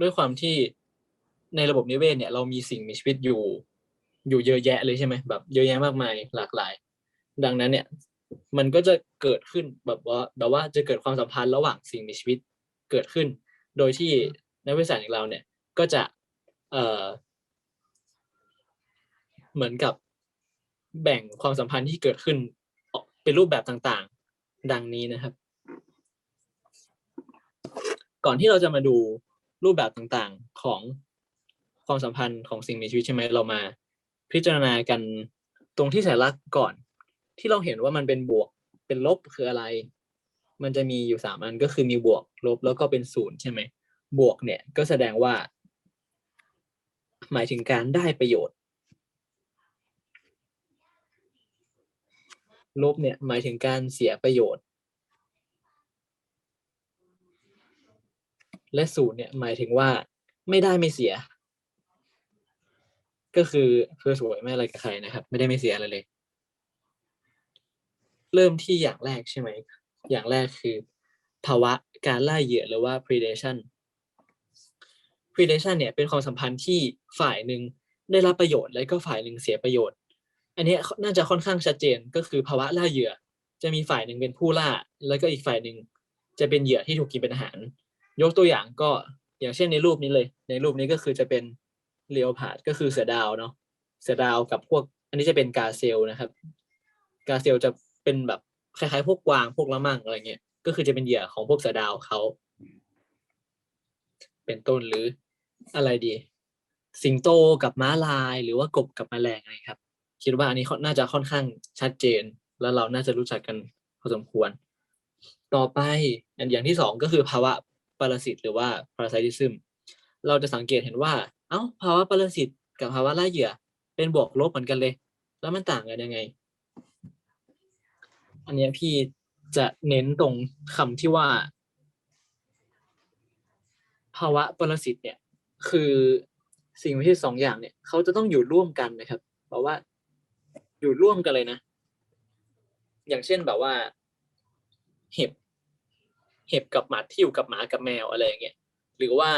ด้วยความที่ในระบบนิเวศเนี่ยเรามีสิ่งมีชีวิตอยู่ อยู่เยอะแยะเลยใช่ไหมแบบเยอะแยะมากมายหลากหลาย ดังนั้นเนี่ย มันก็จะเกิดขึ้นแบบว่าแบบว่าจะเกิดความสัมพันธ์ระหว่างสิ่งมีชีวิตเกิดขึ้น โดยที่นักวิทยาศาสตร์อย่างเราเนี่ยก็จะเอ่อเหมือนกับแบ่งความสัมพันธ์ที่เกิดขึ้นเป็นรูปแบบต่างๆ ดังนี้นะครับ ก่อนที่เราจะมาดู รูปแบบต่างๆของความสัมพันธ์ของสิ่งมีชีวิตใช่ไหมเรามา พิจารณากันตรงที่สัญลักษณ์ก่อน ที่เราเห็นว่ามันเป็นบวกเป็นลบคืออะไร มันจะมีอยู่สามอันก็คือมีบวกลบแล้วก็เป็นศูนย์ใช่ไหมบวกเนี่ยก็แสดงว่า หมายถึงการได้ประโยชน์ ลบเนี่ยหมายถึงการเสียประโยชน์ และศูนย์เนี่ยหมายถึงว่าไม่ได้ไม่เสีย ก็คือคือสวยไม่อะไรกับใครนะครับ ไม่ได้ไม่เสียอะไรเลย เริ่มที่อย่างแรกใช่ไหม อย่างแรกคือ ภาวะการล่าเหยื่อหรือว่า predation predation เนี่ยเป็นความสัมพันธ์ที่ฝ่ายหนึ่งได้รับประโยชน์ และก็ฝ่ายหนึ่งเสียประโยชน์ อันนี้น่าจะค่อนข้างชัดเจนก็คือภาวะล่าเหยื่อ จะมีฝ่ายหนึ่งเป็นผู้ล่า แล้วก็อีกฝ่ายหนึ่งจะเป็นเหยื่อที่ถูกกินเป็นอาหาร ยกตัวอย่างก็อย่างเช่นในรูปนี้เลย ในรูปนี้ก็คือจะเป็นเลโอพาดก็คือเสือดาวเนาะเสือดาวกับพวก อันนี้จะเป็นกาเซลนะครับ กาเซลจะเป็นแบบคล้ายๆพวกกวางพวกละมั่งอะไรเงี้ยก็คือจะเป็นเหยื่อของพวกเสือดาวเขาเป็นต้นหรืออะไรดี สิงโตกับม้าลาย หรือว่ากบกับแมลงอะไรครับ คิดว่าอันนี้น่าจะค่อนข้างชัดเจน แล้วเราน่าจะรู้จักกันพอสมควร ต่อไปอันอย่างที่สองก็คือภาวะ ปรสิตหรือว่า parasitism เราจะสังเกตเห็นว่า เอ้าภาวะปรสิตกับภาวะล่าเหยื่อ เป็นบวกลบเหมือนกันเลย แล้วมันต่างกันยังไง อันนี้พี่จะเน้นตรงคำที่ว่า ภาวะปรสิตเนี่ย คือสิ่งมีชีวิตสองอย่างเนี่ยเขาจะต้องอยู่ร่วมกันนะครับเพราะว่าอยู่ร่วมกันเลยนะ อย่างเช่นแบบว่า เห็บ เห็บกับหมาที่อยู่กับหมากับแมวอะไรอย่างเงี้ยหรือว่า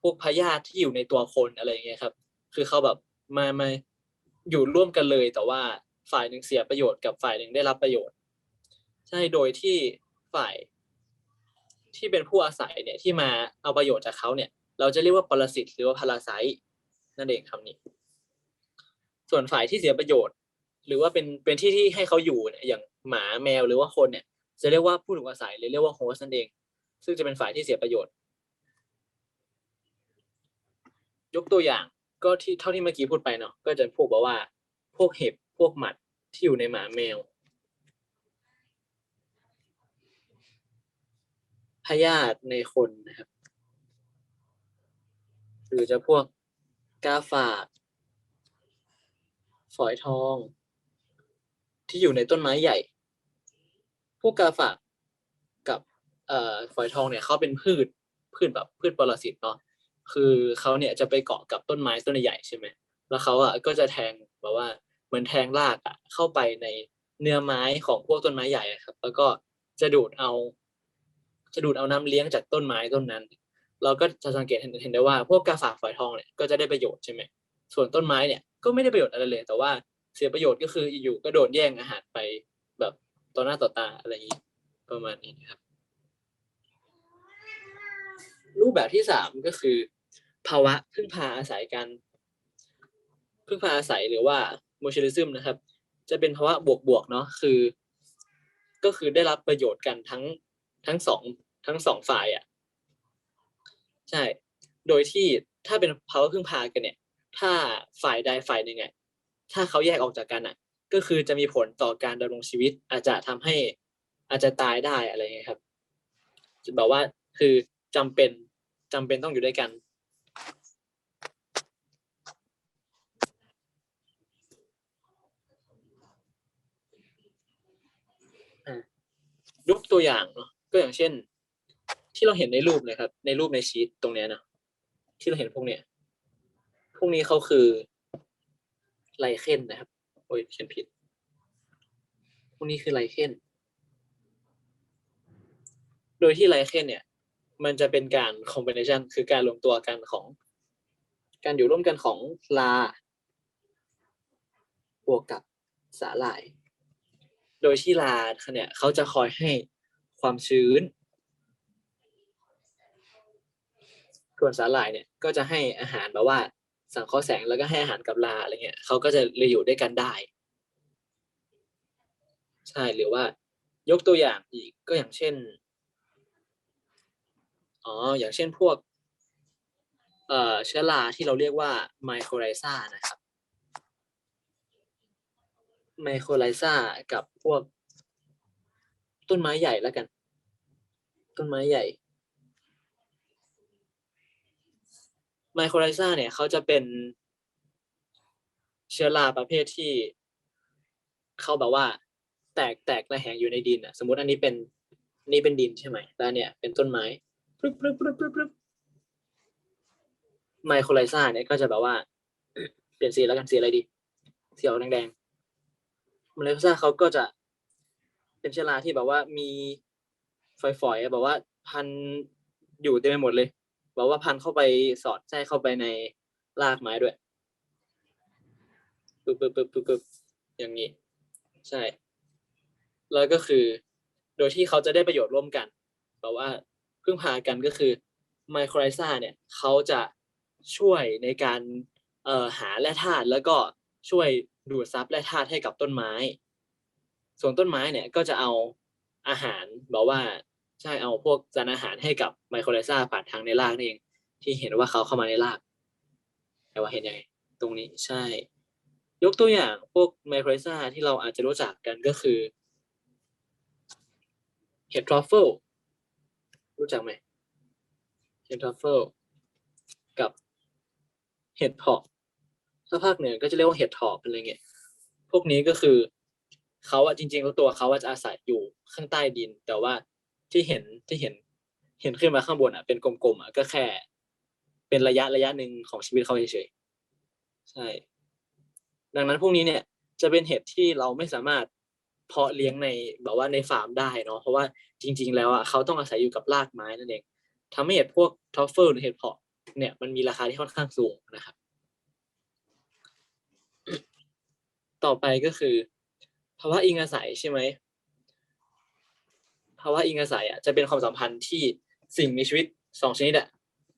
พวกพยาธิที่อยู่ในตัวคนอะไรอย่างเงี้ยครับ คือเขาแบบมามาอยู่ร่วมกันเลย แต่ว่าฝ่ายหนึ่งเสียประโยชน์กับฝ่ายหนึ่งได้รับประโยชน์ ใช่โดยที่ฝ่ายที่เป็นผู้อาศัยเนี่ยที่มาเอาประโยชน์จากเขาเนี่ย เราจะเรียกว่าปรสิตหรือว่าพาราไซต์นั่นเองคำนี้ ส่วนฝ่ายที่เสียประโยชน์ หรือว่าเป็นเป็นที่ที่ให้เขาอยู่เนี่ยอย่างหมาแมวหรือว่าคนเนี่ย จะเรียกว่าผู้ถูกอาศัยหรือเรียกว่าโฮสต์นั่นเอง ซึ่งจะเป็นฝ่ายที่เสียประโยชน์ ยกตัวอย่างก็ที่เท่าที่เมื่อกี้พูดไปเนาะก็จะพวกแบบว่า พวกเห็บพวกหมัดที่อยู่ในหมาแมวพยาธิในคนนะครับ หรือจะพวกกาฝาก ฝอยทอง ที่อยู่ในต้นไม้ใหญ่ พวกกาฝากกับเอ่อฝอยทองเนี่ยเขาเป็นพืชพืชแบบพืชปรสิตเนาะคือเขาเนี่ยจะไปเกาะกับต้นไม้ต้นใหญ่ใช่ไหมแล้วเขาอะก็จะแทงแบบว่าเหมือนแทงรากอะเข้าไปในเนื้อไม้ของพวกต้นไม้ใหญ่ครับ แล้วก็จะดูดเอาจะดูดเอาน้ำเลี้ยงจากต้นไม้ต้นนั้น เราก็จะสังเกตเห็นเห็นได้ว่า พวกกาฝากฝอยทองเนี่ยก็จะได้ประโยชน์ใช่ไหมส่วนต้นไม้เนี่ยก็ไม่ได้ประโยชน์อะไรเลย แต่ว่าเสียประโยชน์ก็คืออยู่ก็โดนแย่งอาหารไป ต่อหน้าต่อตาอะไรอย่างนี้ประมาณนี้ครับ รูปแบบที่สามก็คือ ภาวะพึ่งพาอาศัยกันพึ่งพาอาศัยหรือว่า mutualism นะครับ จะเป็นภาวะบวกบวกๆเนาะคือ ก็คือได้รับประโยชน์กันทั้งทั้งสองทั้งสองฝ่ายอะใช่ โดยที่ถ้าเป็นภาวะพึ่งพากันเนี่ย ถ้าฝ่ายใดฝ่ายหนึ่งอะถ้าเขาแยกออกจากกันอะ ก็คือจะมีผลต่อการดำรงชีวิต อาจจะทำให้อาจจะตายได้อะไรเงี้ยครับจะบอกว่าคือจำเป็นจำเป็นต้องอยู่ด้วยกันยกตัวอย่างเนาะก็อย่างเช่น ที่เราเห็นในรูปเลยครับ ในรูปในชีตตรงเนี้ยนะที่เราเห็นพวกเนี้ยพวกนี้เขาคือไลเคนนะครับ โอ้ยเขียนผิด พวกนี้คือไลเคนโดยที่ไลเคนเนี่ย มันจะเป็นการ combination คือการรวมตัวกันของ การอยู่ร่วมกันของลาบวกกับสาหร่าย โดยที่ลาเนี่ยเขาจะคอยให้ความชื้น ส่วนสาหร่ายเนี่ยก็จะให้อาหารแบบว่า สังเคราะห์แสงแล้วก็ให้อาหารกับลาอะไรเงี้ยเขาก็จะเลยอยู่ด้วยกันได้ ใช่หรือว่ายกตัวอย่างอีกก็อย่างเช่นอ๋ออย่างเช่นพวกเอ่อเชื้อราที่เราเรียกว่าไมโครไ z ซานะครับไมโครไ z ซากับพวกต้นไม้ใหญ่แล้วกัน ต้นไม้ใหญ่ ไมโครไ z ซาเนี่ยเขาจะเป็นเชื้อราประเภทที่เขาแบบว่า แตกแตกระแหงอยู่ในดินอะ สมมติอันนี้เป็นนี่เป็นดินใช่ไหมแล้วเนี่ยเป็นต้นไม้ปรึบปรึบปรึบปรึบปรึบไมโครไลซ่าเนี่ยก็จะแบบว่า เปลี่ยนสีแล้วกันสีอะไรดีสีออกแดงๆไมโครไลซ่าเขาก็จะเป็นเชื้อราที่แบบว่ามีฝอยๆอะแบบว่า พันอยู่เต็มไปหมดเลย แบบว่าพันเข้าไปสอดแทรกเข้าไปในรากไม้ด้วยปึ๊บปึ๊บปึ๊บปึ๊บปึ๊บอย่างนี้ ใช่ แล้วก็คือ โดยที่เขาจะได้ประโยชน์ร่วมกันแบบว่าพึ่งพากันก็คือไมโครไ z ซาเนี่ยเขาจะช่วยในการเอ่อหาแร่ธาตุแล้วก็ช่วยดูดซับแร่ธาตุให้กับต้นไม้ ส่วนต้นไม้เนี่ยก็จะเอาอาหารแบบว่า ใช่เอาพวกสารอาหารให้กับไมโครไ z ซาผ่านทางในรากนี่เอง ที่เห็นว่าเขาเข้ามาในราก แต่ว่าเห็นยังไง ตรงนี้ใช่ ยกตัวอย่างพวกไมโครไ z ซาที่เราอาจจะรู้จักกันก็คือ เห็ดทรัฟเฟิลรู้จักไหมเห็ดทรัฟเฟิลกับเห็ดเพาะถ้าภาคเหนือก็จะเรียกว่าเห็ดถอบอะไรเงี้ยพวกนี้ก็คือเขาอะจริงๆแล้วตัวเขาอะจะอาศัยอยู่ข้างใต้ดิน แต่ว่า ที่เห็นที่เห็น เห็นขึ้นมาข้างบนอะเป็นกลมๆอะก็แค่ เป็นระยะระยะหนึ่งของชีวิตเขาเฉยๆใช่ ดังนั้นพวกนี้เนี่ย จะเป็นเห็ดที่เราไม่สามารถเพาะเลี้ยงในแบบว่าในฟาร์มได้เนาะเพราะว่าจริง ๆ แล้วอะเขาต้องอาศัยอยู่กับรากไม้นั่นเองทำให้เห็ดพวกทอฟเฟิลหรือเห็ดเพาะเนี่ยมันมีราคาที่ค่อนข้างสูงนะครับ ต่อไปก็คือภาวะอิงอาศัยใช่ไหม ภาวะอิงอาศัยอะจะเป็นความสัมพันธ์ที่สิ่งมีชีวิตสองชนิดอะ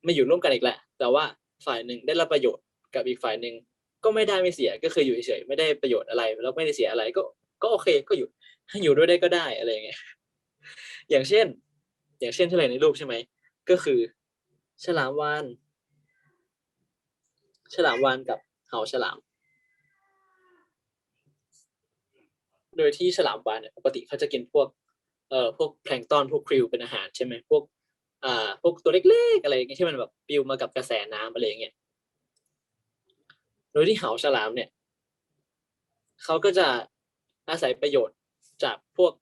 ไม่อยู่ร่วมกันอีกแหละ แต่ว่าฝ่ายหนึ่งได้รับประโยชน์กับอีกฝ่ายหนึ่งก็ไม่ได้ไม่เสียก็คืออยู่เฉยๆไม่ได้ประโยชน์อะไรแล้วไม่ได้เสียอะไรก็ก็โอเคก็อยู่ถ้อยู่ด้วยได้ก็ได้อะไรอย่างเงี้ยอย่างเช่น อย่างเช่นที่เห็นในรูปใช่ไหมก็คือ ฉลามวานฉลามวานกับเหาฉลาม โดยที่ฉลามวานเนี่ยปกติเขาจะกินพวก เอ่อพวกแพลงก์ตอนพวกคริวเป็นอาหารใช่ไหมพวกอ่าพวกตัวเล็กๆอะไรอย่างเงี้ยที่มันแบบปลิวมากับกระแสน้ำอะไรอย่างเงี้ยโดยที่เหาฉลามเนี่ยเขาก็จะอาศัยประโยชน์จากพวก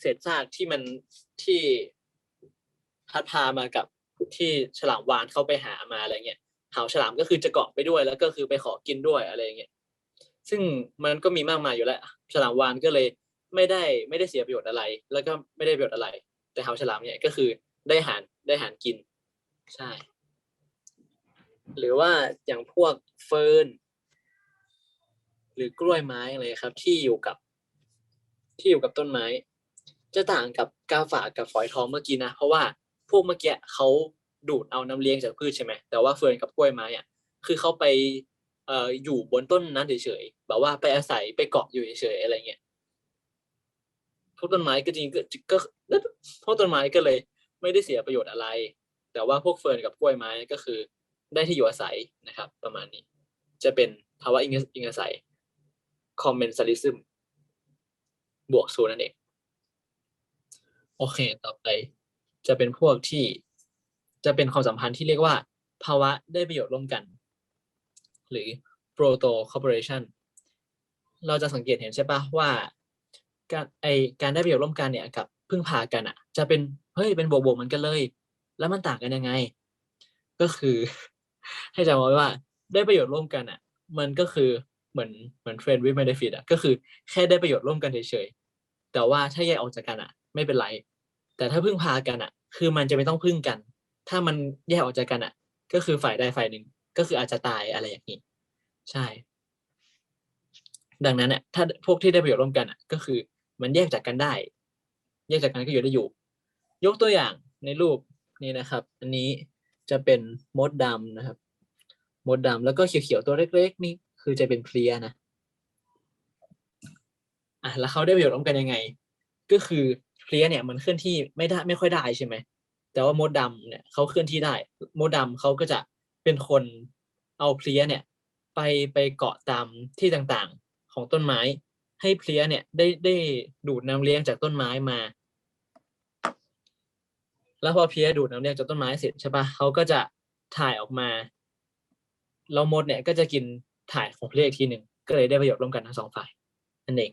เศษซากที่มันที่พัดพามากับที่ฉลามวานเข้าไปหามาอะไรเงี้ยเหาฉลามก็คือจะเกาะไปด้วย แล้วก็คือไปขอกินด้วยอะไรเงี้ยซึ่งมันก็มีมากมายอยู่แล้ว ฉลามวานก็เลย ไม่ได้ไม่ได้เสียประโยชน์อะไร แล้วก็ไม่ได้ประโยชน์อะไร แต่หาวฉลามเนี่ยก็คือได้หารได้หารกิน ใช่ หรือว่าอย่างพวกเฟิร์นหรือกล้วยไม้อะไรครับ ที่อยู่กับ ที่อยู่กับต้นไม้ จะต่างกับกาฝากกับฝอยทองเมื่อกี้นะ เพราะว่าพวกเมื่อกี้เขาดูดเอาน้ำเลี้ยงจากพืชใช่ไหมแต่ว่าเฟิร์นกับกล้วยไม้อะคือเขาไปเอ่ออยู่บนต้นนั้นเฉยๆแบบว่าไปอาศัยไปเกาะอยู่เฉยๆอะไรเงี้ย พวกต้นไม้ก็จริงก็ก็พวกต้นไม้ก็เลยไม่ได้เสียประโยชน์อะไร แต่ว่าพวกเฟิร์นกับกล้วยไม้ก็คือได้ที่อยู่อาศัยนะครับ ประมาณนี้ จะเป็นภาวะอิงอาศัย commensalism บวกศูนย์นั่นเอง โอเค ต่อไปจะเป็นพวกที่จะเป็นความสัมพันธ์ที่เรียกว่า ภาวะได้ประโยชน์ร่วมกัน หรือ proto corporation เราจะสังเกตเห็นใช่ปะว่า การไอการได้ประโยชน์ร่วมกันเนี่ยกับพึ่งพากันอะ จะเป็นเฮ้ยเป็นบวกบวกเหมือนกันเลย แล้วมันต่างกันยังไง ก็คือ ให้จำไว้ว่าได้ประโยชน์ร่วมกันอะ มันก็คือเหมือนเหมือนเฟรนด์วิ t เ e น e ฟิตอะก็คือแค่ได้ประโยชน์ร่วมกันเฉยๆแต่ว่าถ้าแยกออกจากกันอะ ไม่เป็นไร แต่ถ้าพึ่งพากันอะ คือมันจะไม่ต้องพึ่งกัน ถ้ามันแยกออกจากกันอะ ก็คือฝ่ายใดฝ่ายหนึ่งก็คืออาจจะตายอะไรอย่างนี้ใช่ ดังนั้นเนี่ยถ้าพวกที่ได้ประโยชน์ร่วมกันอะ ก็คือ มันแยกจากกันได้ แยกจากกันก็อยู่ได้อยู่ ยกตัวอย่างในรูปนี้นะครับ อันนี้จะเป็นมดดำนะครับ มดดำแล้วก็เขียวๆตัวเล็ก ๆ นี่คือจะเป็นเพลียนะอะแล้วเขาได้ประโยชน์ร่วมกันยังไง ก็คือเพลียเนี่ยมันเคลื่อนที่ไม่ได้ไม่ค่อยได้ใช่ไหมแต่ว่ามดดำเนี่ยเขาเคลื่อนที่ได้ มดดำเขาก็จะเป็นคนเอาเพลียเนี่ย ไปไปเกาะตามที่ต่างๆ ของต้นไม้ ให้เพลียเนี่ยได้ได้ดูดน้ำเลี้ยงจากต้นไม้มา แล้วพอเพลียดูดน้ำเลี้ยงจากต้นไม้เสร็จใช่ปะเขาก็จะถ่ายออกมาแล้วมดเนี่ยก็จะกินถ่ายของเพลียอีกทีหนึ่งก็เลยได้ประโยชน์ร่วมกันทั้งสองฝ่ายนั่นเอง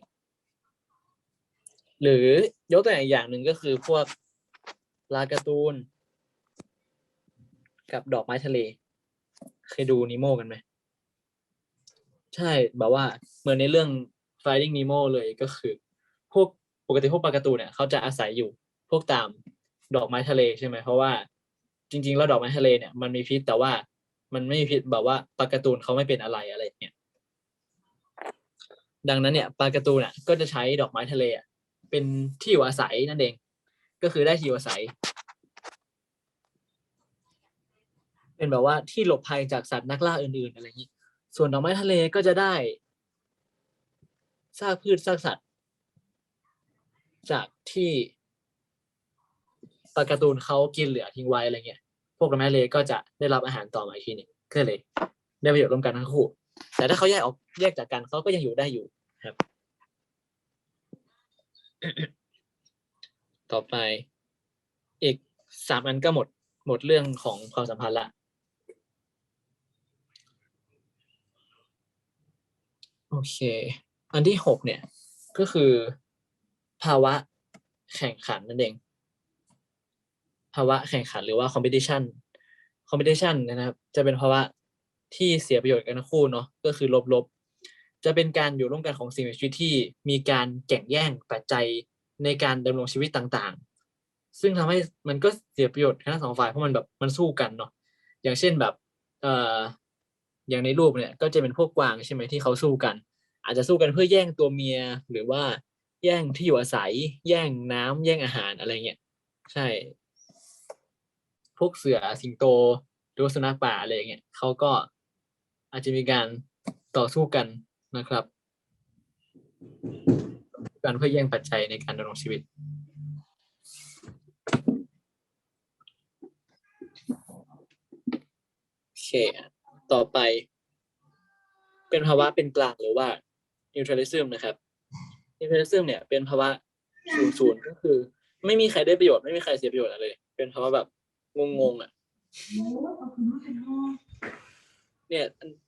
หรือยกตัวอย่างอีกอย่างหนึ่งก็คือพวกปลาการ์ตูน กับดอกไม้ทะเล เคยดูนิโมกันไหม ใช่แบบว่าเหมือนในเรื่อง Finding Nemo เลยก็คือ พวกปกติพวกปลาการ์ตูนเนี่ยเขาจะอาศัยอยู่พวกตามดอกไม้ทะเลใช่ไหมเพราะว่าจริงๆแล้วดอกไม้ทะเลเนี่ยมันมีพิษแต่ว่ามันไม่มีพิษแบบว่าปลาการ์ตูนเขาไม่เป็นอะไรอะไรเงี้ยดังนั้นเนี่ยปลาการ์ตูนอะก็จะใช้ดอกไม้ทะเลอะเป็นที่อยู่อาศัยนั่นเอง ก็คือได้ที่อยู่อาศัย เป็นแบบว่าที่หลบภัยจากสัตว์นักล่าอื่นๆอะไรอย่างนี้ส่วนดอกไม้ทะเลก็จะได้ ซากพืชซากสัตว์ จากที่ปลาการ์ตูนเขากินเหลือทิ้งไว้อะไรเงี้ย พวกดอกไม้ทะเลก็จะได้รับอาหารต่อมาอีกทีหนึ่งก็เลย ได้ประโยชน์ร่วมกันทั้งคู่ แต่ถ้าเขาแยกออกแยกจากกันเขาก็ยังอยู่ได้อยู่ครับ ต่อไปอีกสามอันก็หมดหมดเรื่องของความสัมพันธ์ละโอเค อันที่หกเนี่ยก็คือ ภาวะแข่งขันนั่นเอง ภาวะแข่งขันหรือว่า competition competition นะครับ จะเป็นภาวะที่เสียประโยชน์กันทั้งคู่เนาะก็คือลบๆ จะเป็นการอยู่ร่วมกันของสิ่งมีชีวิตที่มีการแข่งแย่งปัจจัยในการดำรงชีวิตต่างๆ ซึ่งทำให้มันก็เสียประโยชน์ทั้งสองฝ่ายเพราะมันแบบมันสู้กันเนาะอย่างเช่นแบบเอ่ออย่างในรูปเนี่ยก็จะเป็นพวกกวางใช่ไหมที่เขาสู้กัน อาจจะสู้กันเพื่อแย่งตัวเมียหรือว่าแย่งที่อยู่อาศัย แย่งน้ำแย่งอาหารอะไรเงี้ยใช่ พวกเสือสิงโตหรือว่าสุนัขป่าอะไรเงี้ยเขาก็อาจจะมีการต่อสู้กันนะครับการเพื่อแย่งปัจจัยในการดำรงชีวิตโอเค ต่อไป เป็นภาวะเป็นกลางหรือว่า neutralism นะครับ neutralism เนี่ยเป็นภาวะศูนย์ศูนย์ก็คือ ไม่มีใครได้ประโยชน์ไม่มีใครเสียประโยชน์อะไรเลย เป็นภาวะแบบงงๆอะเนี่ย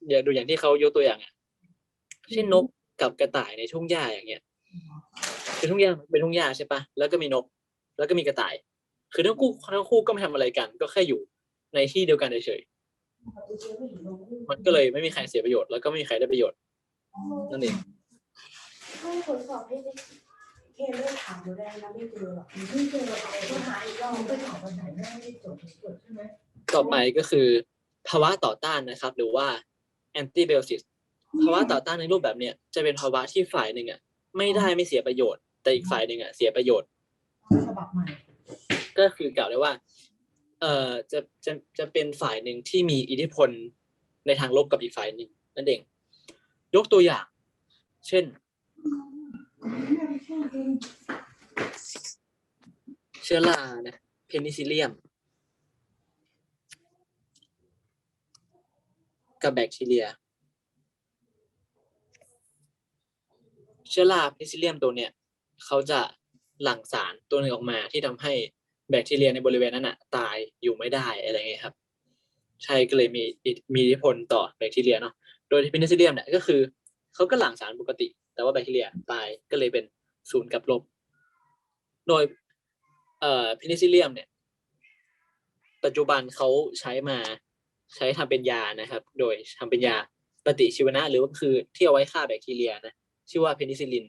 อย่าดูอย่างที่เขายกตัวอย่างอะเช่นนกกับกระต่ายในทุ่งหญ้าอย่างเงี้ยคือทุ่งหญ้าเป็นทุ่งหญ้าใช่ปะแล้วก็มีนก แล้วก็มีกระต่าย คือทั้งคู่ทั้งคู่ก็ไม่ทำอะไรกัน ก็แค่อยู่ในที่เดียวกันเฉยๆมันก็เลยไม่มีใครเสียประโยชน์แล้วก็ไม่มีใครได้ประโยชน์นั่นเอง ไม่ผลสอบให้ได้เคนได้ถามดูได้แล้วไม่เจอหรอกไม่เจอหรอกก็หาอีกรอบไปถามวันไหนแม่ไม่ได้จดจดใช่ไหมต่อไปก็คือภาวะต่อต้านนะครับ หรือว่า antibiosis ภาวะต่อต้านในรูปแบบเนี้ยจะเป็นภาวะที่ฝ่ายหนึ่งอะไม่ได้ไม่เสียประโยชน์ แต่อีกฝ่ายหนึ่งอะเสียประโยชน์ ฉบับใหม่ก็คือกล่าวได้ว่า เอ่อจะจะจะเป็นฝ่ายหนึ่งที่มีอิทธิพลในทางลบกับอีกฝ่ายหนึ่งนั่นเอง ยกตัวอย่าง เช่น เชื้อรานะเพนิซิเลียม กับแบคทีเรีย เชื้อราเพนิซิเลียมตัวเนี้ยเขาจะหลั่งสารตัวหนึ่งออกมาที่ทำให้แบคทีเรียในบริเวณนั้นอะตายอยู่ไม่ได้อะไรเงี้ยครับ ใช่ก็เลยมีมีอิทธิพลต่อแบคทีเรียเนาะโดยที่เพนิซิเลียมเนี่ยก็คือเขาก็หลั่งสารปกติ แต่ว่าแบคทีเรียตายก็เลยเป็นศูนย์กับลบ โดยเอ่อเพนิซิเลียมเนี่ย ปัจจุบันเขาใช้มาใช้ทำเป็นยานะครับ โดยทำเป็นยาปฏิชีวนะ หรือว่าคือที่เอาไว้ฆ่าแบคทีเรียนะชื่อว่าเพนิซิลิน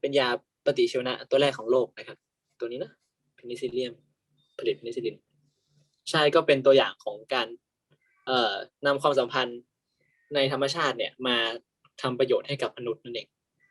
เป็นยาปฏิชีวนะ ตัวแรกของโลกนะครับ ตัวนี้นะเพนิซิเลียมผลิตเพนิซิลิน ใช่ก็เป็นตัวอย่างของการเอ่อนำความสัมพันธ์ในธรรมชาติเนี่ยมาทำประโยชน์ให้กับมนุษย์นั่นเอง